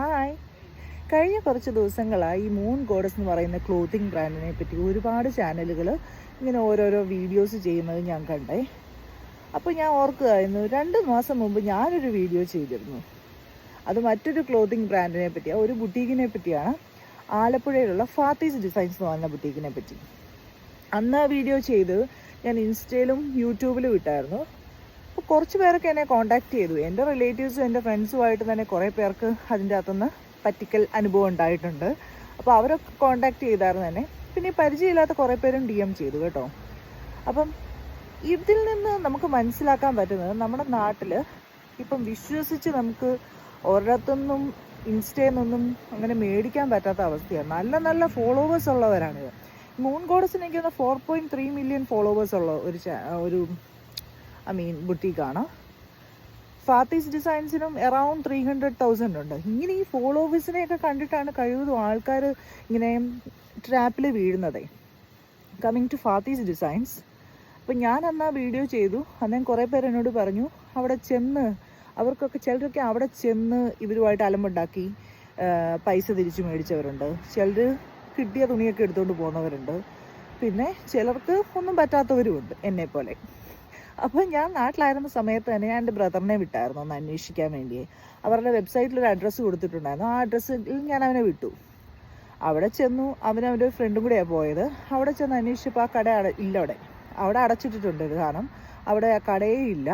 Hi. കഴിഞ്ഞ കുറച്ച് ദിവസങ്ങളായി ഈ മൂൺ ഗോഡസ് എന്ന് പറയുന്ന ക്ലോത്തിങ് ബ്രാൻഡിനെ പറ്റി ഒരുപാട് ചാനലുകൾ ഇങ്ങനെ ഓരോരോ വീഡിയോസ് ചെയ്യുന്നത് ഞാൻ കണ്ടേ. അപ്പോൾ ഞാൻ ഓർക്കുകയായിരുന്നു രണ്ട് മാസം മുമ്പ് ഞാനൊരു വീഡിയോ ചെയ്തിരുന്നു. അത് മറ്റൊരു ക്ലോത്തിങ് ബ്രാൻഡിനെ പറ്റിയാണ് ഒരു ബുട്ടീക്കിനെ പറ്റിയാണ്. ആലപ്പുഴയിലുള്ള ഫാത്തീസ് ഡിസൈൻസ് എന്ന് പറയുന്ന ബുട്ടീക്കിനെ പറ്റി. അന്ന് ആ വീഡിയോ ചെയ്ത് ഞാൻ ഇൻസ്റ്റയിലും യൂട്യൂബിലും ഇട്ടായിരുന്നു. അപ്പോൾ കുറച്ച് പേരൊക്കെ എന്നെ കോൺടാക്ട് ചെയ്തു. എന്റെ റിലേറ്റീവ്സും എന്റെ ഫ്രണ്ട്സുമായിട്ട് തന്നെ കുറേ പേർക്ക് അതിന്റെ അകത്തുനിന്ന് പറ്റിക്കൽ അനുഭവം ഉണ്ടായിട്ടുണ്ട്. അപ്പോൾ അവരൊക്കെ കോൺടാക്ട് ചെയ്തായിരുന്നു തന്നെ പിന്നെ പരിചയമില്ലാത്ത കുറേ പേരും ഡി എം ചെയ്തു കേട്ടോ. അപ്പം ഇതിൽ നിന്ന് നമുക്ക് മനസ്സിലാക്കാൻ പറ്റുന്നത് നമ്മുടെ നാട്ടിൽ ഇപ്പം വിശ്വസിച്ച് നമുക്ക് ഒരിടത്തുനിന്നും ഇൻസ്റ്റയിൽ നിന്നും അങ്ങനെ മേടിക്കാൻ പറ്റാത്ത അവസ്ഥയാണ്. നല്ല നല്ല ഫോളോവേഴ്സ് ഉള്ളവരാണിത് മൂൺ ഗോഡസിന് എനിക്ക് four point three million followers ഉള്ള ഒരു ഒരു ഐ മീൻ ബുട്ടീക്കാണ്. ഫാത്തീസ് ഡിസൈൻസിനും അറൗണ്ട് ത്രീ ഹൺഡ്രഡ് തൗസൻഡ് ഉണ്ട്. ഇങ്ങനെ ഈ ഫോളോവേഴ്സിനെയൊക്കെ കണ്ടിട്ടാണ് കഴിവതും ആൾക്കാർ ഇങ്ങനെ ട്രാപ്പിൽ വീഴുന്നതേ. കമ്മിങ് ടു ഫാത്തീസ് ഡിസൈൻസ് അപ്പം ഞാൻ അന്ന് ആ വീഡിയോ ചെയ്തു. അന്നേരം കുറേ പേര് എന്നോട് പറഞ്ഞു അവിടെ ചെന്ന് അവർക്കൊക്കെ ചിലരൊക്കെ അവിടെ ചെന്ന് ഇവരുമായിട്ട് അലമ്പുണ്ടാക്കി പൈസ തിരിച്ചു മേടിച്ചവരുണ്ട്. ചിലർ കിട്ടിയ തുണിയൊക്കെ എടുത്തുകൊണ്ട് പോകുന്നവരുണ്ട്. പിന്നെ ചിലർക്ക് ഒന്നും പറ്റാത്തവരുമുണ്ട് എന്നെ പോലെ അപ്പോൾ ഞാൻ നാട്ടിലായിരുന്ന സമയത്ത് തന്നെ ഞാൻ എന്റെ ബ്രദറിനെ വിട്ടായിരുന്നു ഒന്ന് അന്വേഷിക്കാൻ വേണ്ടി. അവരുടെ വെബ്സൈറ്റിൽ ഒരു അഡ്രസ്സ് കൊടുത്തിട്ടുണ്ടായിരുന്നു. ആ അഡ്രസ്സിൽ ഞാൻ അവനെ വിട്ടു. അവിടെ ചെന്നു അവനവന്റെ ഒരു ഫ്രണ്ടും കൂടെയാണ് പോയത്. അവിടെ ചെന്ന് അന്വേഷിച്ചപ്പോൾ ആ കട അട ഇല്ല അവിടെ. അവിടെ അടച്ചിട്ടിട്ടുണ്ട് കാരണം അവിടെ ആ കടയേ ഇല്ല.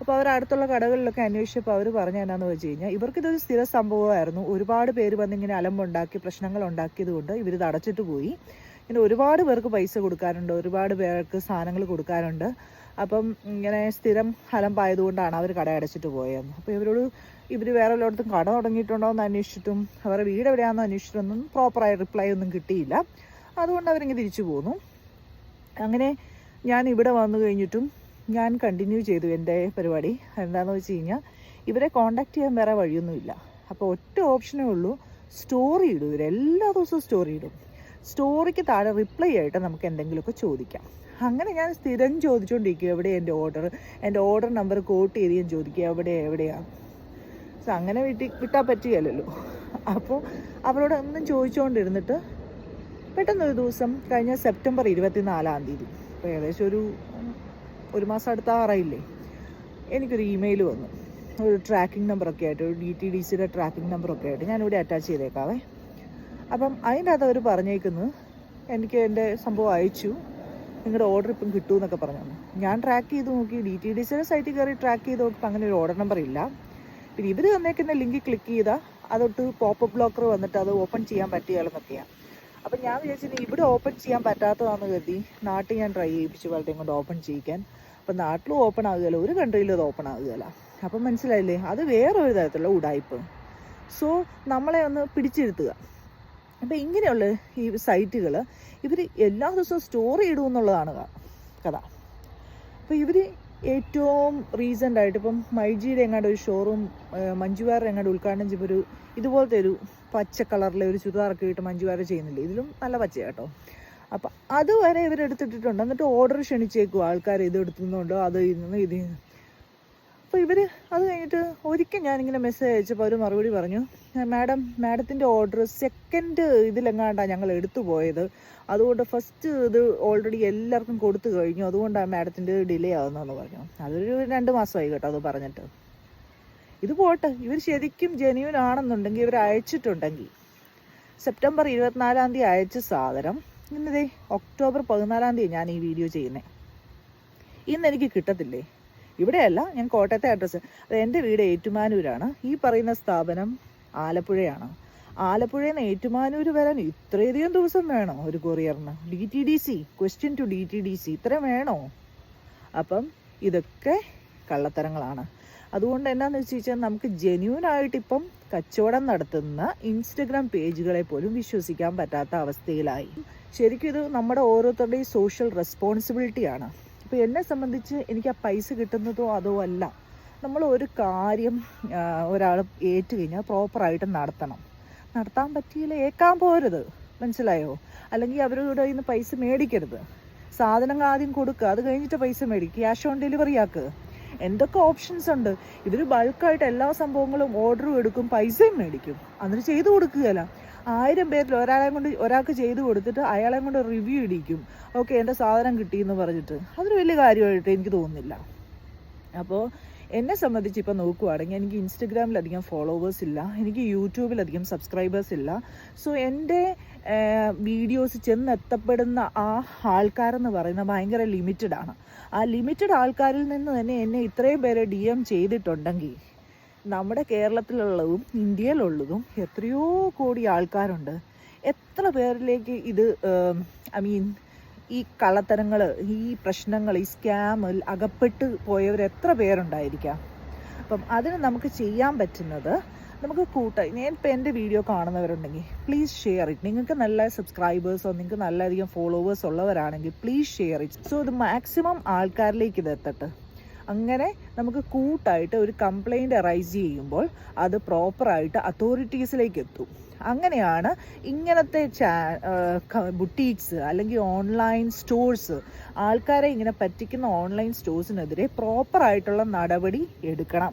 അപ്പോൾ അവർ അടുത്തുള്ള കടകളിലൊക്കെ അന്വേഷിച്ചപ്പോൾ അവർ പറഞ്ഞ എന്നാന്ന് വെച്ച് കഴിഞ്ഞാൽ ഇവർക്കിതൊരു സ്ഥിര സംഭവമായിരുന്നു. ഒരുപാട് പേര് വന്നിങ്ങനെ അലമ്പുണ്ടാക്കി പ്രശ്നങ്ങൾ ഉണ്ടാക്കിയത് കൊണ്ട് ഇവരിത് അടച്ചിട്ട് പോയി. ഇങ്ങനെ ഒരുപാട് പേർക്ക് പൈസ കൊടുക്കാറുണ്ട്. ഒരുപാട് പേർക്ക് സാധനങ്ങൾ കൊടുക്കാറുണ്ട്. അപ്പം ഇങ്ങനെ സ്ഥിരം അലമ്പായതുകൊണ്ടാണ് അവർ കട അടച്ചിട്ട് പോയത്. അപ്പോൾ ഇവരോട് ഇവർ വേറെ എല്ലായിടത്തും കട തുടങ്ങിയിട്ടുണ്ടോ എന്ന് അന്വേഷിച്ചിട്ടും അവരുടെ വീട് എവിടെയാണെന്ന് അന്വേഷിച്ചിട്ടൊന്നും പ്രോപ്പറായ റിപ്ലൈ ഒന്നും കിട്ടിയില്ല. അതുകൊണ്ട് അവരിങ്ങനെ തിരിച്ചു പോന്നു. അങ്ങനെ ഞാൻ ഇവിടെ വന്നു കഴിഞ്ഞിട്ടും ഞാൻ കണ്ടിന്യൂ ചെയ്തു എന്റെ പരിപാടി. എന്താണെന്ന് വെച്ച് കഴിഞ്ഞാൽ ഇവരെ കോണ്ടാക്ട് ചെയ്യാൻ വേറെ വഴിയൊന്നുമില്ല. അപ്പോൾ ഒറ്റ ഓപ്ഷനേ ഉള്ളൂ സ്റ്റോറി ഇടും. ഇവർ എല്ലാ ദിവസവും സ്റ്റോറി ഇടും. സ്റ്റോറിക്ക് താഴെ റിപ്ലൈ ആയിട്ട് നമുക്ക് എന്തെങ്കിലുമൊക്കെ ചോദിക്കാം. അങ്ങനെ ഞാൻ സ്ഥിരം ചോദിച്ചുകൊണ്ടിരിക്കും എവിടെ എന്റെ ഓർഡർ എന്റെ ഓർഡർ നമ്പർ കോട്ട് ചെയ്ത് ഞാൻ ചോദിക്കുക എവിടെ എവിടെയാണ് സോ അങ്ങനെ വിട്ടി വിട്ടാൽ പറ്റുകയല്ലോ അപ്പോൾ അവരോട് ഒന്നും ചോദിച്ചുകൊണ്ടിരുന്നിട്ട് പെട്ടെന്നൊരു ദിവസം കഴിഞ്ഞ സെപ്റ്റംബർ ഇരുപത്തിനാലാം തീയതി അപ്പോൾ ഏകദേശം ഒരു ഒരു മാസം അടുത്താറായില്ലേ എനിക്കൊരു ഇമെയിൽ വന്നു. ഒരു ട്രാക്കിംഗ് നമ്പറൊക്കെ ആയിട്ട് ഒരു ഡി ടി ഡി സിയുടെ ട്രാക്കിംഗ് നമ്പറൊക്കെ ആയിട്ട് ഞാനിവിടെ അറ്റാച്ച് ചെയ്തേക്കാവേ. അപ്പം അതിന്റെ അകത്ത് അവർ പറഞ്ഞേക്കുന്നു എനിക്ക് എന്റെ സംഭവം അയച്ചു. നിങ്ങളുടെ ഓർഡർ ഇപ്പം കിട്ടും എന്നൊക്കെ പറഞ്ഞു ഞാൻ ട്രാക്ക് ചെയ്ത് നോക്കി. ഡി ടി ഡി സിയുടെ സൈറ്റിൽ കയറി ട്രാക്ക് ചെയ്ത് നോക്കിയപ്പോൾ അങ്ങനെ ഒരു ഓർഡർ നമ്പർ ഇല്ല. പിന്നെ ഇവർ തന്നേക്കുന്ന ലിങ്കിൽ ക്ലിക്ക് ചെയ്താൽ അതൊട്ട് പോപ്പ് ബ്ലോക്കർ വന്നിട്ട് അത് ഓപ്പൺ ചെയ്യാൻ പറ്റുകയാണെന്നൊക്കെയാണ് അപ്പം ഞാൻ വിചാരിച്ചത് ഇവിടെ ഓപ്പൺ ചെയ്യാൻ പറ്റാത്തതാണെന്ന് കരുതി നാട്ടിൽ ഞാൻ ട്രൈ ചെയ്യിപ്പിച്ചു വളരെ കൊണ്ട് ഓപ്പൺ ചെയ്യിക്കാൻ. അപ്പം നാട്ടിലും ഓപ്പൺ ആകുകയില്ല ഒരു കൺട്രിയിലും അത് ഓപ്പൺ ആകുകയില്ല. അപ്പം മനസ്സിലായില്ലേ? അത് വേറൊരു തരത്തിലുള്ള ഉടായ്പ്. സോ നമ്മളെ ഒന്ന് പിടിച്ചിരുത്തുക. അപ്പം ഇങ്ങനെയുള്ള ഈ സൈറ്റുകൾ ഇവർ എല്ലാ ദിവസവും സ്റ്റോറി ഇടും എന്നുള്ളതാണ് കഥ. അപ്പോൾ ഇവർ ഏറ്റവും റീസെന്റ് ആയിട്ട് ഇപ്പം മൈജിയുടെ എങ്ങാണ്ട് ഒരു ഷോറൂം മഞ്ജുവാർ എങ്ങാണ്ട് ഉദ്ഘാടനം ചെയ്യുമ്പോൾ ഒരു ഇതുപോലത്തെ ഒരു പച്ച കളറിലെ ഒരു ചുരിദാറൊക്കെ ഇട്ട് മഞ്ജുവാർ ചെയ്യുന്നില്ലേ? ഇതിലും നല്ല പച്ച കേട്ടോ. അപ്പം അതുവരെ ഇവരെടുത്തിട്ടിട്ടുണ്ട്. എന്നിട്ട് ഓർഡർ ക്ഷണിച്ചേക്കും ആൾക്കാർ ഇത് എടുത്തുന്നുണ്ടോ അത് ഇന്ന് ഇത് അപ്പോൾ ഇവർ അത് കഴിഞ്ഞിട്ട് ഒരിക്കൽ ഞാനിങ്ങനെ മെസ്സേജ് അയച്ചപ്പോൾ അവർ മറുപടി പറഞ്ഞു മാഡം മാഡത്തിന്റെ ഓർഡർ സെക്കൻഡ് ഇതിലെങ്ങാണ്ടാണ് ഞങ്ങൾ എടുത്തു പോയത്? അതുകൊണ്ട് ഫസ്റ്റ് ഇത് ഓൾറെഡി എല്ലാവർക്കും കൊടുത്തു കഴിഞ്ഞു അതുകൊണ്ടാണ് മാഡത്തിന്റെ ഡിലേ ആകുന്നതെന്ന് പറഞ്ഞു. അതൊരു രണ്ട് മാസമായി കേട്ടോ അത് പറഞ്ഞിട്ട്. ഇത് പോട്ടെ ഇവർ ശരിക്കും ജെന്യൂൻ ആണെന്നുണ്ടെങ്കിൽ ഇവർ അയച്ചിട്ടുണ്ടെങ്കിൽ. സെപ്റ്റംബർ ഇരുപത്തിനാലാം തീയതി അയച്ച സാധനം ഇന്നതേ ഒക്ടോബർ പതിനാലാം തീയതി ഞാൻ ഈ വീഡിയോ ചെയ്യുന്നത് ഇന്ന് എനിക്ക് കിട്ടത്തില്ലേ? ഇവിടെയല്ല ഞാൻ കോട്ടയത്തെ അഡ്രസ്സ് അത് എന്റെ വീട് ഏറ്റുമാനൂരാണ്. ഈ പറയുന്ന സ്ഥാപനം ആലപ്പുഴയാണ്. ആലപ്പുഴയിൽ നിന്ന് ഏറ്റുമാനൂർ വരാൻ ഇത്രയധികം ദിവസം വേണോ ഒരു കൊറിയറിന്? D T D C question to D T D C ഇത്രയും വേണോ? അപ്പം ഇതൊക്കെ കള്ളത്തരങ്ങളാണ്. അതുകൊണ്ട് എന്നാന്ന് വെച്ച് കഴിഞ്ഞാൽ നമുക്ക് ജെന്യൂൻ ആയിട്ട് ഇപ്പം കച്ചവടം നടത്തുന്ന ഇൻസ്റ്റഗ്രാം പേജുകളെ പോലും വിശ്വസിക്കാൻ പറ്റാത്ത അവസ്ഥയിലായി. ശരിക്കും ഇത് നമ്മുടെ ഓരോരുത്തരുടെയും സോഷ്യൽ റെസ്പോൺസിബിലിറ്റിയാണ് അപ്പോൾ എന്നെ സംബന്ധിച്ച് എനിക്ക് ആ പൈസ കിട്ടുന്നതോ അതോ അല്ല. നമ്മൾ ഒരു കാര്യം ഒരാൾ ഏറ്റു കഴിഞ്ഞാൽ പ്രോപ്പറായിട്ട് നടത്തണം. നടത്താൻ പറ്റിയില്ല ഏക്കാൻ പോരുത്. മനസ്സിലായോ? അല്ലെങ്കിൽ അവരുടെ ഇന്ന് പൈസ മേടിക്കരുത്. സാധനങ്ങൾ ആദ്യം കൊടുക്കുക അത് കഴിഞ്ഞിട്ട് പൈസ മേടിക്കുക ക്യാഷ് ഓൺ ഡെലിവറി ആക്ക്. എന്തൊക്കെ ഓപ്ഷൻസ് ഉണ്ട്? ഇവർ ബൾക്കായിട്ട് എല്ലാ സംഭവങ്ങളും ഓർഡറും എടുക്കും പൈസയും മേടിക്കും. എന്നിട്ട് ചെയ്തു കൊടുക്കുകയല്ല. ആയിരം പേരിൽ ഒരാളെ കൊണ്ട് ഒരാൾക്ക് ചെയ്തു കൊടുത്തിട്ട് അയാളെ കൊണ്ട് റിവ്യൂ ഇടിക്കും. ഓക്കെ എന്റെ സാധനം കിട്ടിയെന്ന് പറഞ്ഞിട്ട്. അതൊരു വലിയ കാര്യമായിട്ട് എനിക്ക് തോന്നുന്നില്ല. അപ്പോൾ എന്നെ സംബന്ധിച്ച് ഇപ്പോൾ നോക്കുവാണെങ്കിൽ എനിക്ക് ഇൻസ്റ്റഗ്രാമിലധികം ഫോളോവേഴ്സ് ഇല്ല എനിക്ക് യൂട്യൂബിലധികം സബ്സ്ക്രൈബേഴ്സ് ഇല്ല. സോ എന്റെ വീഡിയോസ് ചെന്നെത്തപ്പെടുന്ന ആ ആൾക്കാരെന്ന് പറയുന്നത് ഭയങ്കര ലിമിറ്റഡ് ആണ്. ആ ലിമിറ്റഡ് ആൾക്കാരിൽ നിന്ന് തന്നെ എന്നെ ഇത്രയും പേരെ ഡി എം ചെയ്തിട്ടുണ്ടെങ്കിൽ നമ്മുടെ കേരളത്തിലുള്ളതും ഇന്ത്യയിലുള്ളതും എത്രയോ കോടി ആൾക്കാരുണ്ട്. എത്ര പേരിലേക്ക് ഇത് ഐ മീൻ ഈ കള്ളത്തരങ്ങൾ ഈ പ്രശ്നങ്ങൾ ഈ സ്കാമിൽ അകപ്പെട്ട് പോയവർ എത്ര പേരുണ്ടായിരിക്കാം? അപ്പം അതിന് നമുക്ക് ചെയ്യാൻ പറ്റുന്നത് നമുക്ക് കൂട്ടായി ഞാൻ ഇപ്പം എന്റെ വീഡിയോ കാണുന്നവരുണ്ടെങ്കിൽ പ്ലീസ് ഷെയർ ഇറ്റ് നിങ്ങൾക്ക് നല്ല സബ്സ്ക്രൈബേഴ്സോ നിങ്ങൾക്ക് നല്ലധികം ഫോളോവേഴ്സ് ഉള്ളവരാണെങ്കിൽ പ്ലീസ് ഷെയർ ഇറ്റ് സോ ഇത് മാക്സിമം ആൾക്കാരിലേക്ക് ഇത് എത്തട്ടെ. അങ്ങനെ നമുക്ക് കൂട്ടായിട്ട് ഒരു കംപ്ലൈന്റ് അറൈസ് ചെയ്യുമ്പോൾ അത് പ്രോപ്പറായിട്ട് അതോറിറ്റീസിലേക്ക് എത്തും. അങ്ങനെയാണ് ഇങ്ങനത്തെ ചാ ബുട്ടീക്സ് അല്ലെങ്കിൽ ഓൺലൈൻ സ്റ്റോഴ്സ് ആൾക്കാരെ ഇങ്ങനെ പറ്റിക്കുന്ന ഓൺലൈൻ സ്റ്റോഴ്സിനെതിരെ പ്രോപ്പറായിട്ടുള്ള നടപടി എടുക്കണം.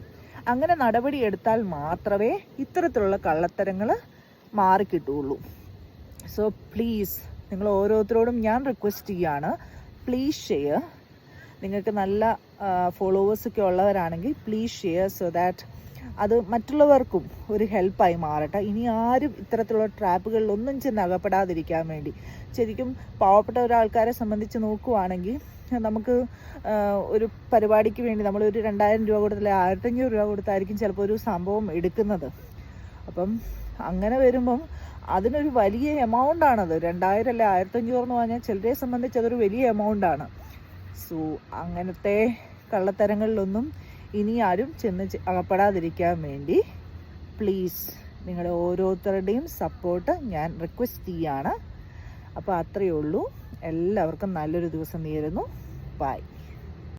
അങ്ങനെ നടപടി എടുത്താൽ മാത്രമേ ഇത്തരത്തിലുള്ള കള്ളത്തരങ്ങൾ മാറിക്കിട്ടുള്ളൂ സോ പ്ലീസ് നിങ്ങൾ ഓരോരുത്തരോടും ഞാൻ റിക്വസ്റ്റ് ചെയ്യാണ്. പ്ലീസ് ഷെയർ നിങ്ങൾക്ക് നല്ല ഫോളോവേഴ്സൊക്കെ ഉള്ളവരാണെങ്കിൽ പ്ലീസ് ഷെയർ സോ ദാറ്റ് അത് മറ്റുള്ളവർക്കും ഒരു ഹെൽപ്പായി മാറട്ടെ. ഇനി ആരും ഇത്തരത്തിലുള്ള ട്രാപ്പുകളിലൊന്നും ചെന്ന് അകപ്പെടാതിരിക്കാൻ വേണ്ടി. ശരിക്കും പാവപ്പെട്ട ഒരാൾക്കാരെ സംബന്ധിച്ച് നോക്കുവാണെങ്കിൽ നമുക്ക് ഒരു പരിപാടിക്ക് വേണ്ടി നമ്മൾ ഒരു രണ്ടായിരം രൂപ കൊടുത്തില്ല ആയിരത്തഞ്ഞൂറ് രൂപ കൊടുത്തായിരിക്കും ചിലപ്പോൾ ഒരു സംഭവം എടുക്കുന്നത്. അപ്പം അങ്ങനെ വരുമ്പം അതിനൊരു വലിയ എമൗണ്ട് ആണത്. രണ്ടായിരം അല്ലെ ആയിരത്തഞ്ഞൂറ് എന്ന് പറഞ്ഞാൽ ചിലരെ സംബന്ധിച്ച് അതൊരു വലിയ എമൗണ്ട് ആണ്. സോ അങ്ങനത്തെ കള്ളത്തരങ്ങളിലൊന്നും ഇനി ആരും ചെന്ന് അകപ്പെടാതിരിക്കാൻ വേണ്ടി പ്ലീസ് നിങ്ങളുടെ ഓരോരുത്തരുടെയും സപ്പോർട്ട് ഞാൻ റിക്വസ്റ്റ് ചെയ്യാണ്. അപ്പോൾ അത്രയേ ഉള്ളൂ. എല്ലാവർക്കും നല്ലൊരു ദിവസം നേരുന്നു. ബൈ